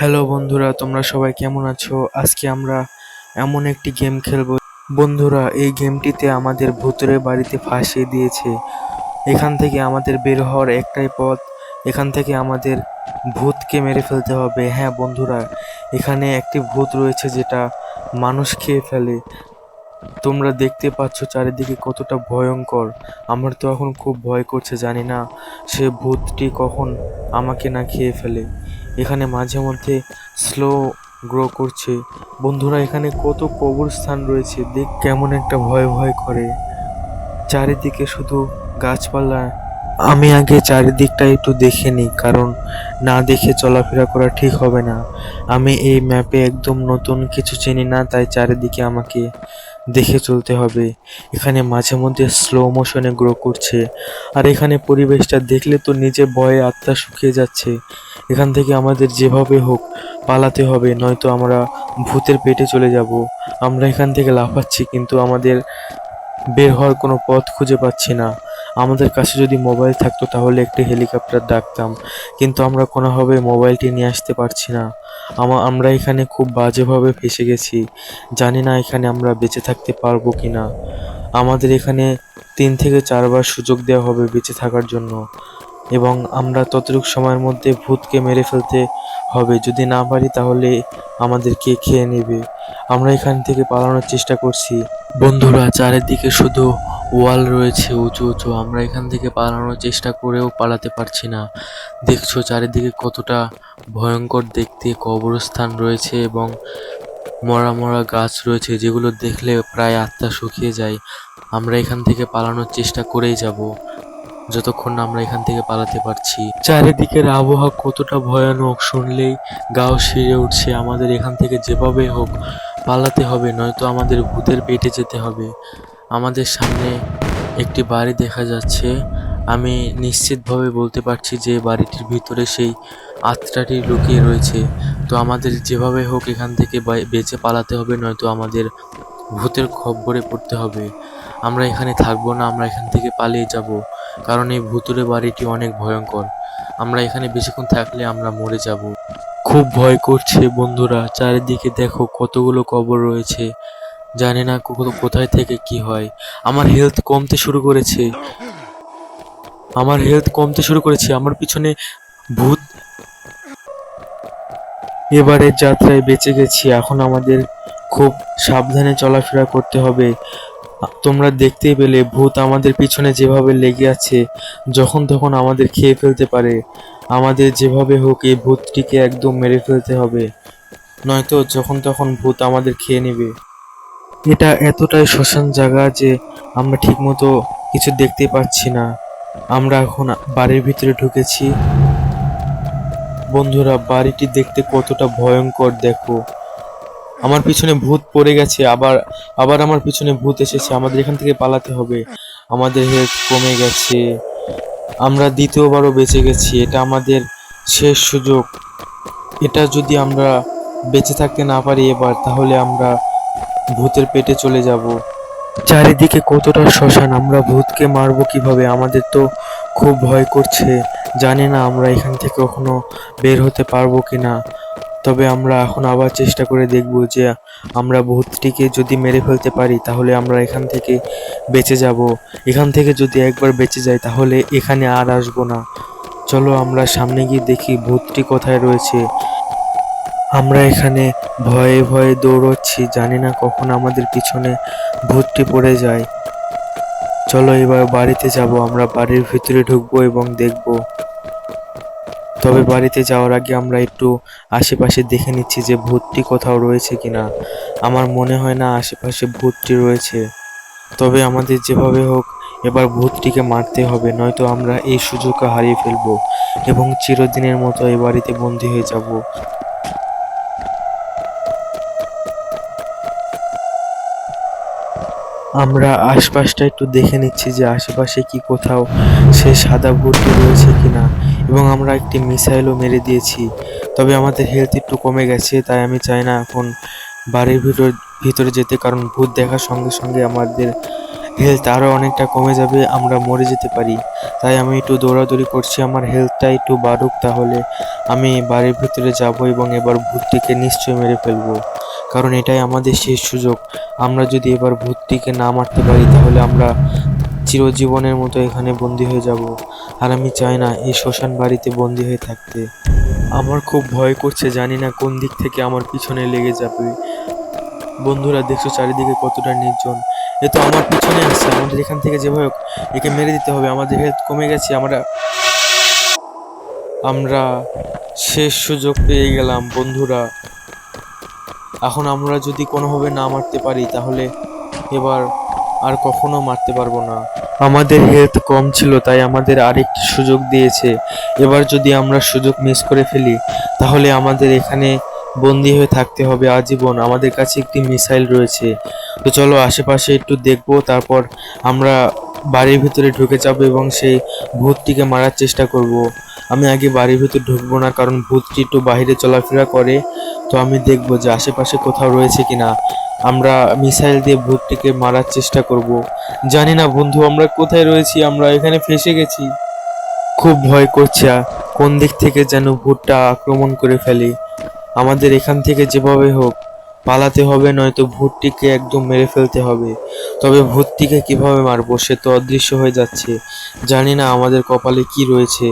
Hello বন্ধুরা, তোমরা সবাই কেমন আছো? আজকে আমরা এমন একটি গেম খেলব। বন্ধুরা, এই গেমটিতে আমাদের ভূতের বাড়িতে ফাঁসিয়ে দিয়েছে। এখান থেকে আমাদের বের হওয়ার একটাই পথ, এখান থেকে আমাদের ভূতকে মেরে ফেলতে হবে। হ্যাঁ বন্ধুরা, এখানে একটি ভূত রয়েছে যেটা মানুষ খেয়ে ফেলে। তোমরা দেখতে পাচ্ছ চারিদিকে কতটা ভয়ঙ্কর। আমার তো এখন খুব ভয় করছে, জানি না সে ভূতটি কখন আমাকে না খেয়ে ফেলে। এখানে মাঝে মধ্যে স্লো গ্রো করছে। বন্ধুরা, এখানে কত কবরস্থান রয়েছে, দেখ কেমন একটা ভয় ভয় করে। চারিদিকে শুধু গাছপালা। আমি আগে চারিদিকটা একটু দেখে নিই, কারণ না দেখে চলাফেরা করা ঠিক হবে না। আমি এই ম্যাপে একদম নতুন কিছু চিনি না, তাই চারিদিকে আমাকে দেখে চলতে হবে। এখানে মাঝে মধ্যে স্লো মোশনে গ্রো করছে। আর এখানে পরিবেশটা দেখলে তো নিজে ভয়ে আত্মা শুকিয়ে যাচ্ছে। এখান থেকে আমাদের যেভাবে হোক পালাতে হবে, নয়তো আমরা ভূতের পেটে চলে যাব। আমরা এখান থেকে লাফাচ্ছি কিন্তু আমাদের বের হওয়ার কোনো পথ খুঁজে পাচ্ছি না। আমাদের কাছে যদি মোবাইল থাকতো তাহলে একটি হেলিকপ্টার ডাকতাম। কিন্তু আমরা কোনোভাবে মোবাইলটি নিয়ে আসতে পারছি না। আমা আমরা এখানে খুব বাজেভাবে ফেসে গেছি। জানি না এখানে আমরা বেঁচে থাকতে পারব কি না আমাদের এখানে তিন থেকে চারবার সুযোগ দেওয়া হবে বেঁচে থাকার জন্য। এবং আমরা ততটুকু সময়ের মধ্যে ভূতকে মেরে ফেলতে হবে। যদি না পারি তাহলে আমাদেরকে খেয়ে নেবে? আমরা এখান থেকে পালানোর চেষ্টা করছি। বন্ধুরা, চারিদিকে শুধু ওয়াল রয়েছে উঁচু উঁচু, আমরা এখান থেকে পালানোর চেষ্টা করেও পালাতে পারছি না। দেখছ চারিদিকে কতটা ভয়ঙ্কর দেখতে, কবরস্থান রয়েছে এবং মরা মরা গাছ রয়েছে, যেগুলো দেখলে প্রায় আত্মা শুকিয়ে যায়। আমরা এখান থেকে পালানোর চেষ্টা করেই যাব, যতক্ষণ না আমরা এখান থেকে পালাতে পারছি। চারিদিকের আবহাওয়া কতটা ভয়ানক, শুনলেই গাও শিরে উঠছে, আমাদের এখান থেকে যেভাবে হোক পালাতে হবে, নয়তো আমাদের ভূতের পেটে যেতে হবে। আমাদের সামনে একটি বাড়ি দেখা যাচ্ছে। আমি নিশ্চিতভাবে বলতে পারছি যে বাড়িটির ভিতরে সেই আত্মাটি লুকিয়ে রয়েছে। তো আমাদের যেভাবে হোক এখান থেকে বেঁচে পালাতে হবে, নয়তো আমাদের ভূতের খপ্পরে পড়তে হবে। আমরা এখানে থাকব না, আমরা এখান থেকে পালিয়ে যাব, কারণ এই ভুতুরে বাড়িটি অনেক ভয়ঙ্কর। আমরা এখানে বেশিক্ষণ থাকলে আমরা মরে যাব। খুব ভয় করছে বন্ধুরা, চারিদিকে দেখো কতগুলো কবর রয়েছে। জানি না কোথায় থেকে কি হয়। আমার হেলথ কমতে শুরু করেছে। আমার হেলথ কমতে শুরু করেছে। আমার পিছনে ভূত এবারের যাত্রায় বেঁচে গেছি। এখন আমাদের খুব সাবধানে চলাফেরা করতে হবে। তোমরা দেখতেই পেলে, ভূত আমাদের পিছনে যেভাবে লেগে আছে, যখন তখন আমাদের খেয়ে ফেলতে পারে। আমাদের যেভাবে হোক, এই ভূতটিকে একদম মেরে ফেলতে হবে। নয়তো যখন তখন ভূত আমাদের খেয়ে নেবে। এটা এতটাই শ্মশান জায়গা যে আমরা ঠিকমতো কিছু দেখতে পাচ্ছি না। আমরা এখন বাড়ির ভিতরে ঢুকেছি। বন্ধুরা, বাড়িটি দেখতে কতটা ভয়ঙ্কর, দেখো। আমার পিছনে ভূত পড়ে গেছে, আবার আবার আমার পিছনে ভূত এসেছে। আমাদের এখান থেকে পালাতে হবে। আমাদের হেলথ কমে গেছে। আমরা দ্বিতীয়বারও বেঁচে গেছি। এটা আমাদের শেষ সুযোগ। এটা যদি আমরা বেঁচে থাকতে না পারি এবার, তাহলে আমরা ভূতের পেটে চলে যাব। চারিদিকে কতটা শ্মশান, আমরা ভূতকে মারবো কীভাবে? আমাদের তো খুব ভয় করছে। জানি না আমরা এখান থেকে কখনো বের হতে পারব কি না তবে আমরা এখন আবার চেষ্টা করে দেখব যে আমরা ভূতটিকে যদি মেরে ফেলতে পারি, তাহলে আমরা এখান থেকে বেঁচে যাব। এখান থেকে যদি একবার বেঁচে যাই, তাহলে এখানে আর আসব না। চলো আমরা সামনে গিয়ে দেখি ভূতটি কোথায় রয়েছে। আমরা এখানে ভয়ে ভয়ে দৌড়চ্ছি, জানি না কখন আমাদের পিছনে ভূতটি পড়ে যায়। চলো এবার বাড়িতে যাব, আমরা বাড়ির ভিতরে ঢুকবো এবং দেখব। তবে বাড়িতে যাওয়ার আগে আমরা একটু আশেপাশে দেখে নিচ্ছি যে ভূতটি কোথাও রয়েছে কিনা। আমার মনে হয় না আশেপাশে ভূতটি রয়েছে। তবে আমাদের যেভাবে হোক, এবার ভূতটিকে মারতে হবে, নয়তো আমরা এই সুযোগকে হারিয়ে ফেলব এবং চিরদিনের মতো এই বাড়িতে বন্দি হয়ে যাব। আমরা আশপাশটা একটু দেখে নিচ্ছি যে আশেপাশে কি কোথাও সে সাদা ভুট্টি রয়েছে কিনা। এবং আমরা একটি মিসাইলও মেরে দিয়েছি। তবে আমাদের হেলথ একটু কমে গেছে, তাই আমি চাই না এখন বাড়ির ভিতর, ভিতরে যেতে। কারণ ভূত দেখার সঙ্গে সঙ্গে আমাদের হেলথ আরও অনেকটা কমে যাবে, আমরা মরে যেতে পারি। তাই আমি একটু দৌড়াদৌড়ি করছি, আমার হেলথটা একটু বাড়ুক তাহলে। আমি বাড়ির ভিতরে যাব এবং এবার ভূতটিকে নিশ্চয়ই মেরে ফেলব। কারণ এটাই আমাদের শেষ সুযোগ। আমরা যদি এবার ভূতটিকে না মারতে পারি, তাহলে আমরা চিরজীবনের মতো এখানে বন্দি হয়ে যাব। আর আমি চাই না এই শ্মশান বাড়িতে বন্দি হয়ে থাকতে। আমার খুব ভয় করছে, জানি না কোন দিক থেকে আমার পিছনে লেগে যাবে। বন্ধুরা, দেখছ চারিদিকে কতটা নির্জন। এ তো আমার পিছনে আসছে, আমাদের এখান থেকে যেভাবে একে মেরে দিতে হবে। আমাদের হেলথ কমে গেছে, আমরা আমরা শেষ সুযোগ পেয়ে গেলাম, বন্ধুরা। এখন আমরা যদি কোনোভাবে না মারতে পারি, তাহলে এবার আর কখনো মারতে পারব না। আমাদের হেলথ কম ছিল, তাই আমাদের আরেকটি সুযোগ দিয়েছে। এবার যদি আমরা সুযোগ মিস করে ফেলি, তাহলে আমাদের এখানে বন্দি হয়ে থাকতে হবে আজীবন। আমাদের কাছে একটি মিসাইল রয়েছে। তো চলো আশেপাশে একটু দেখব, তারপর আমরা বাড়ির ভিতরে ঢুকে যাব এবং সেই ভূতটিকে মারার চেষ্টা করব। আমি আগে বাড়ির ভিতর ঢুকবো না, কারণ ভূতটি একটু বাইরে চলাফেরা করে। তো আমি দেখব যে আশেপাশে কোথাও রয়েছে কিনা। আমরা মিসাইল দিয়ে ভূতটিকে মারার চেষ্টা করব। জানি না বন্ধু, আমরা কোথায় রয়েছি? আমরা এখানে ফেসে গেছি। খুব ভয় করছে কোন দিক থেকে যেন ভূতটা আক্রমণ করে ফেলে। আমাদের এখান থেকে যেভাবে হোক, পালাতে হবে, নয়তো ভূতটিকে একদম মেরে ফেলতে হবে। তবে ভূতটিকে কীভাবে মারবো সে তো অদৃশ্য হয়ে যাচ্ছে। জানি না আমাদের কপালে কি রয়েছে।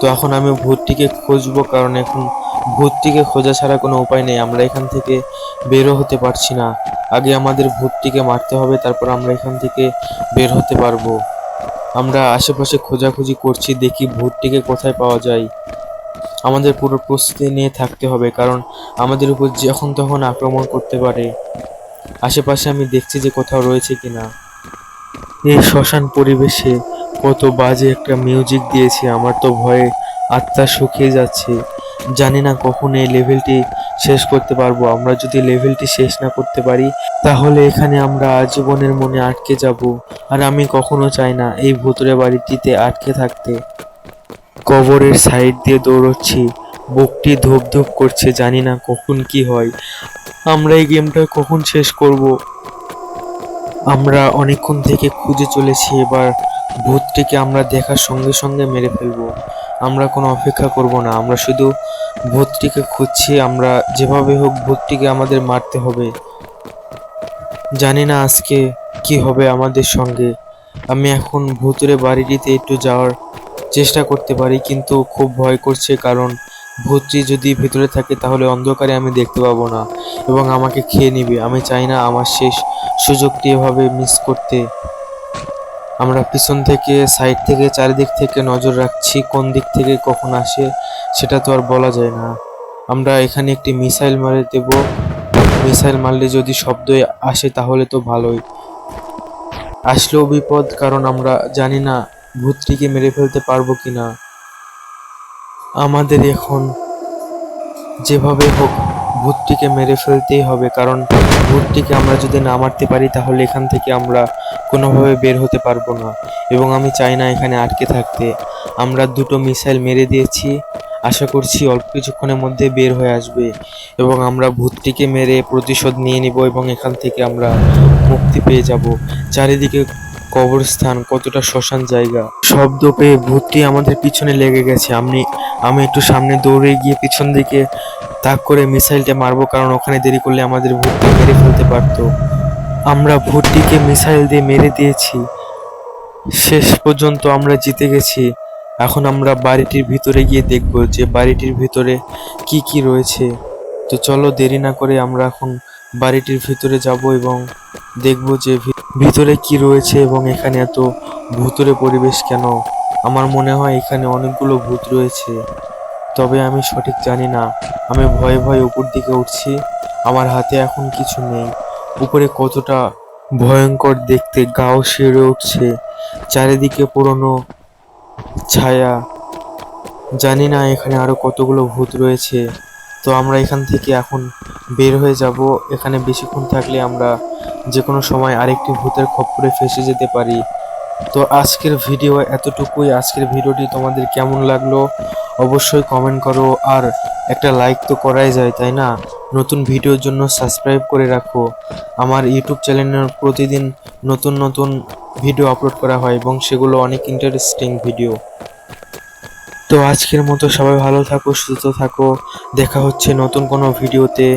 তো এখন আমি ভূতটিকে খুঁজবো, কারণ এখন ভূতটিকে খোঁজা ছাড়া কোনো উপায় নেই। আমরা এখান থেকে বেরো হতে পারছি না। আগে আমাদের ভূতটিকে মারতে হবে, তারপর আমরা এখান থেকে বের হতে পারব। আমরা আশেপাশে খোঁজাখুঁজি করছি, দেখি ভূতটিকে কোথায় পাওয়া যায়। আমাদের পুরো প্রস্তুতি নিয়ে থাকতে হবে, কারণ আমাদের উপর যখন তখন আক্রমণ করতে পারে। আশেপাশে আমি দেখছি যে কোথাও রয়েছে কিনা। এই শ্মশান পরিবেশে কত বাজে একটা মিউজিক দিয়েছে। আমার তো ভয়ে আত্মা শুকিয়ে যাচ্ছে। জানি না কখন এই লেভেলটি শেষ করতে পারব। আমরা যদি লেভেলটি শেষ না করতে পারি, তাহলে এখানে আমরা আজীবনের মনে আটকে যাব। আর আমি কখনো চাই না এই ভুতুরে বাড়িটিতে আটকে থাকতে। কবরের সাইড দিয়ে দৌড়চ্ছি। বুকটি ধুপ ধুপ করছে, জানি না কখন কি হয়। আমরা এই গেমটা কখন শেষ করব? আমরা অনেকক্ষণ থেকে খুঁজে চলেছি, এবার ভূতটিকে আমরা দেখার সঙ্গে সঙ্গে মেরে ফেলব। আমরা কোনো অপেক্ষা করব না। আমরা শুধু ভূতটিকে খুঁজছি, আমরা যেভাবে হোক ভূতটিকে আমাদের মারতে হবে। জানি না আজকে কি হবে আমাদের সঙ্গে। আমি এখন ভূতুরে বাড়িটিতে একটু যাওয়ার চেষ্টা করতে পারি, কিন্তু খুব ভয় করছে কারণ ভূতটি যদি ভিতরে থাকে তাহলে অন্ধকারে আমি দেখতে পাবো না এবং আমাকে খেয়ে নিবে। আমি চাই না আমার শেষ সুযোগটি এভাবে মিস করতে আমরা পিছন থেকে সাইড থেকে, চারিদিক থেকে নজর রাখছি, কোন দিক থেকে কখন আসে সেটা তো আর বলা যায় না। আমরা এখানে একটি মিসাইল মারে দেব। মিসাইল মারলে যদি শব্দ আসে তাহলে তো ভালোই। আসলেও বিপদ, কারণ আমরা জানি না ভূতটিকে মেরে ফেলতে পারব কি না আমাদের এখন যেভাবে হোক ভূতটিকে মেরে ফেলতেই হবে, কারণ ভূতটিকে আমরা যদি না মারতে পারি, তাহলে এখান থেকে আমরা কোনোভাবে বের হতে পারব না। এবং আমি চাই না এখানে আটকে থাকতে। আমরা দুটো মিসাইল মেরে দিয়েছি। আশা করছি অল্প কিছুক্ষণের মধ্যে বের হয়ে আসবে। এবং আমরা ভূতটিকে মেরে প্রতিশোধ নিয়ে নিব এবং এখান থেকে আমরা মুক্তি পেয়ে যাব। চারিদিকে কবরস্থান, কতটা শ্মশান জায়গা। শব্দ পেয়ে ভূতটি আমাদের পিছনে লেগে গেছে। আমি আমি একটু সামনে দৌড়ে গিয়ে পিছন দিকে তাক করে মিসাইলটা মারবো, কারণ ওখানে দেরি করলে আমাদের ভূতটি মেরে ফেলতে পারতো। আমরা ভূতটিকে মিসাইল দিয়ে মেরে দিয়েছি। শেষ পর্যন্ত আমরা জিতে গেছি। এখন আমরা বাড়িটির ভিতরে গিয়ে দেখব যে বাড়িটির ভিতরে কি কি রয়েছে। তো চলো দেরি না করে আমরা এখন বাড়িটির ভিতরে যাব এবং দেখব যে ভিতরে কি রয়েছে এবং এখানে এত ভূতুরে পরিবেশ কেন? আমার মনে হয় এখানে অনেকগুলো ভূত রয়েছে। তবে আমি সঠিক জানি না। আমি ভয়ে ভয়ে উপর দিকে উঠছি। আমার হাতে এখন কিছু নেই। উপরে কতটা ভয়ঙ্কর দেখতে গাও সেরে উঠছে। চারিদিকে পুরনো ছায়া। জানি না এখানে আরও কতগুলো ভূত রয়েছে। তো আমরা এখান থেকে এখন বের হয়ে যাব। এখানে বেশিক্ষণ থাকলে আমরা যে কোনো সময় আরেকটি ভূতের খপ্পরে ফেসে যেতে পারি। তো আজকের ভিডিও এতটুকুই। আজকের ভিডিওটি তোমাদের কেমন লাগল অবশ্যই কমেন্ট করো। আর একটা লাইক তো করাই যায়, তাই না? নতুন ভিডিওর জন্য সাবস্ক্রাইব করে রাখো। আমার ইউটিউব চ্যানেলের প্রতিদিন নতুন নতুন ভিডিও আপলোড করা হয় এবং সেগুলো অনেক ইন্টারেস্টিং ভিডিও তো আজকের মতো সবাই ভালো থাকো, সুস্থ থাকো। দেখা হচ্ছে নতুন কোনো ভিডিওতে।